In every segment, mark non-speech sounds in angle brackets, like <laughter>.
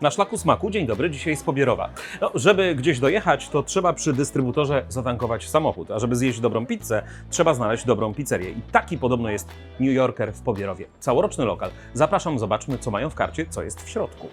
Na szlaku smaku, dzień dobry, dzisiaj z Pobierowa. No, żeby gdzieś dojechać, to trzeba przy dystrybutorze zatankować samochód, a żeby zjeść dobrą pizzę, trzeba znaleźć dobrą pizzerię. I taki podobno jest New Yorker w Pobierowie. Całoroczny lokal. Zapraszam, zobaczmy, co mają w karcie, co jest w środku.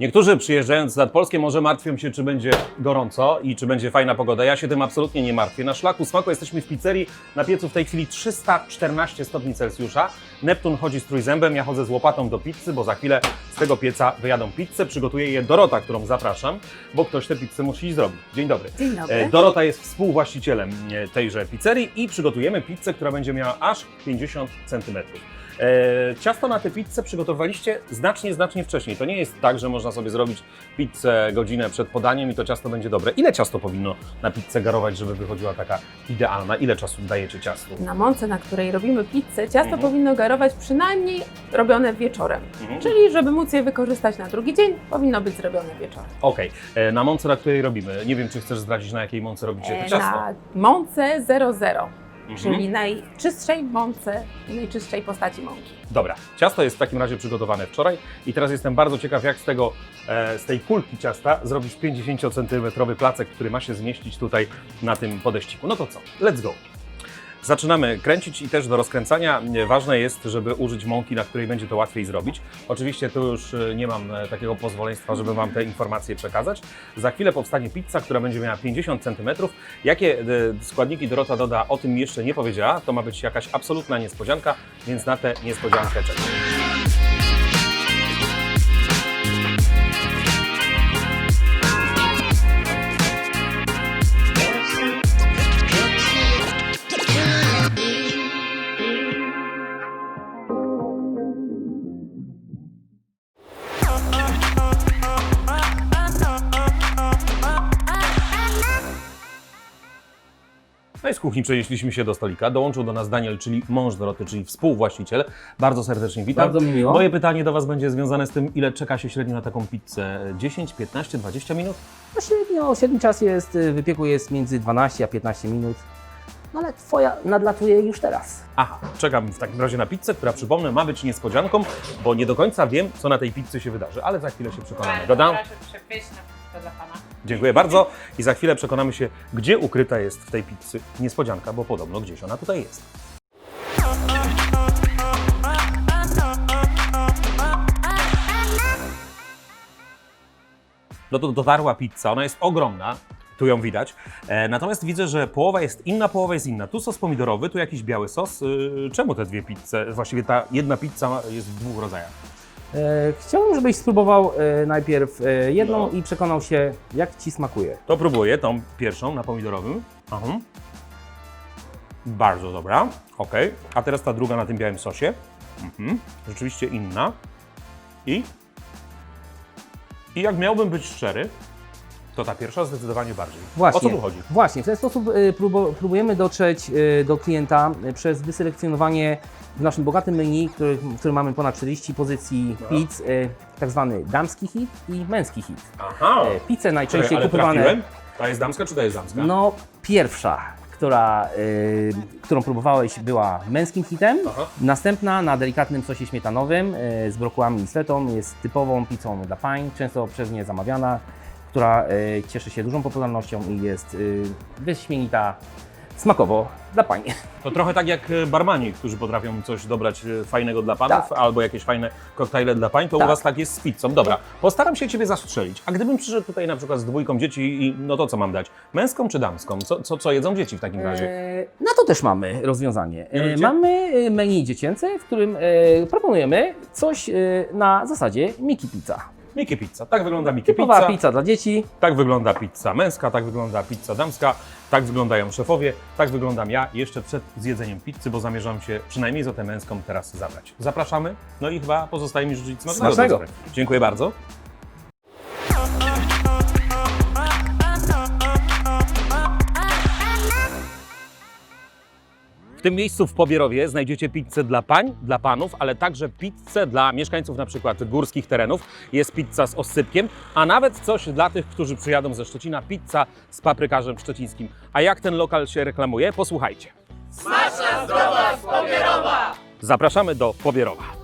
Niektórzy przyjeżdżając nad Polskie może martwią się, czy będzie gorąco i czy będzie fajna pogoda. Ja się tym absolutnie nie martwię. Na szlaku smaku jesteśmy w pizzerii. Na piecu w tej chwili 314 stopni Celsjusza. Neptun chodzi z trójzębem, ja chodzę z łopatą do pizzy, bo za chwilę z tego pieca wyjadą pizzę. Przygotuje je Dorota, którą zapraszam, bo ktoś tę pizzę musi zrobić. Dzień dobry. Dzień dobry. E, Dorota jest współwłaścicielem e, tejże pizzerii i przygotujemy pizzę, która będzie miała aż 50 cm. Ciasto na tę pizzę przygotowaliście znacznie, znacznie wcześniej. To nie jest tak, że można sobie zrobić pizzę godzinę przed podaniem i to ciasto będzie dobre. Ile ciasto powinno na pizzę garować, żeby wychodziła taka idealna? Ile czasu dajecie ciastu? Na mące, na której robimy pizzę, ciasto Mhm. powinno garować przynajmniej robione wieczorem. Mhm. Czyli, żeby móc je wykorzystać na drugi dzień, powinno być zrobione wieczorem. Okej, E, na mące, na której robimy. Nie wiem, czy chcesz zdradzić, na jakiej mące robicie to E, ciasto. Na mące 00, Mhm. czyli najczystszej mące i najczystszej postaci mąki. Dobra, ciasto jest w takim razie przygotowane wczoraj i teraz jestem bardzo ciekaw, jak z tego, e, z tej kulki ciasta zrobisz 50 cm placek, który ma się zmieścić tutaj na tym podeściku. No to co? Let's go! Zaczynamy kręcić i też do rozkręcania ważne jest, żeby użyć mąki, na której będzie to łatwiej zrobić. Oczywiście tu już e, nie mam e, takiego pozwoleństwa, żeby Wam te informacje przekazać. Za chwilę powstanie pizza, która będzie miała 50 cm. Jakie e, składniki Dorota doda, o tym jeszcze nie powiedziała. To ma być jakaś absolutna niespodzianka, więc na tę niespodziankę czekam. No i z kuchni przenieśliśmy się do stolika. Dołączył do nas Daniel, czyli mąż Doroty, czyli współwłaściciel. Bardzo serdecznie witam. Bardzo mi miło. Moje pytanie do Was będzie związane z tym, ile czeka się średnio na taką pizzę? 10, 15, 20 minut? No średnio, średni czas jest, y, wypieku jest między 12 a 15 minut. No ale twoja nadlatuje już teraz. Aha, czekam w takim razie na pizzę, która przypomnę ma być niespodzianką, bo nie do końca wiem, co na tej pizzy się wydarzy, ale za chwilę się przekonamy. Dodam? Proszę przepyszna dla Pana. Dziękuję bardzo i za chwilę przekonamy się, gdzie ukryta jest w tej pizzy niespodzianka, bo podobno gdzieś ona tutaj jest. No to dotarła pizza, ona jest ogromna, tu ją widać. E, natomiast widzę, że połowa jest inna, połowa jest inna. Tu sos pomidorowy, tu jakiś biały sos. Y, czemu te dwie pizze? Właściwie ta jedna pizza jest w dwóch rodzajach. E, chciałbym, żebyś spróbował e, najpierw e, jedną No. i przekonał się, jak Ci smakuje. To próbuję tą pierwszą na pomidorowym. Aha. Bardzo dobra. Ok. A teraz ta druga na tym białym sosie. Mhm. Rzeczywiście inna. I. I jak miałbym być szczery, to ta pierwsza zdecydowanie bardziej. Właśnie. O co tu chodzi? Właśnie, w ten sposób próbo, próbujemy dotrzeć e, do klienta e, przez wyselekcjonowanie w naszym bogatym menu, który, w którym mamy ponad 40 pozycji No. pizz, tak zwany damski hit i męski hit. Aha. Pizze najczęściej ale kupowane. trafiłem? Ta jest damska, czy ta jest damska? No, pierwsza, która, y, którą próbowałeś, była męskim hitem. Aha. Następna na delikatnym sosie śmietanowym y, z brokułami i sletą jest typową pizzą dla pań, często przez mnie zamawiana, która y, cieszy się dużą popularnością i jest y, wyśmienita smakowo dla pań. <laughs> To trochę tak jak e, barmani, którzy potrafią coś dobrać e, fajnego dla panów, Tak. albo jakieś fajne koktajle dla pań, to u Tak. Was tak jest z pizzą. Dobra, postaram się Ciebie zastrzelić. A gdybym przyszedł tutaj na przykład z dwójką dzieci i no to co mam dać? Męską czy damską? Co, co, co jedzą dzieci w takim razie? E, Na to też mamy rozwiązanie. E, Mianowicie? Mamy e, menu dziecięce, w którym e, proponujemy coś e, na zasadzie Miki Pizza. Mickey Pizza. Tak wygląda Mickey Typowa Pizza. pizza dla dzieci, Tak wygląda pizza męska, tak wygląda pizza damska, tak wyglądają szefowie, tak wyglądam ja jeszcze przed zjedzeniem pizzy, bo zamierzam się przynajmniej za tę męską teraz zabrać. Zapraszamy, no i chyba pozostaje mi życzyć smacznego. Smacznego. Dziękuję bardzo. Tym miejscu w Pobierowie znajdziecie pizzę dla pań, dla panów, ale także pizzę dla mieszkańców na przykład górskich terenów. Jest pizza z oscypkiem, a nawet coś dla tych, którzy przyjadą ze Szczecina, pizza z paprykarzem szczecińskim. A jak ten lokal się reklamuje? Posłuchajcie. Zapraszamy do Powierowa.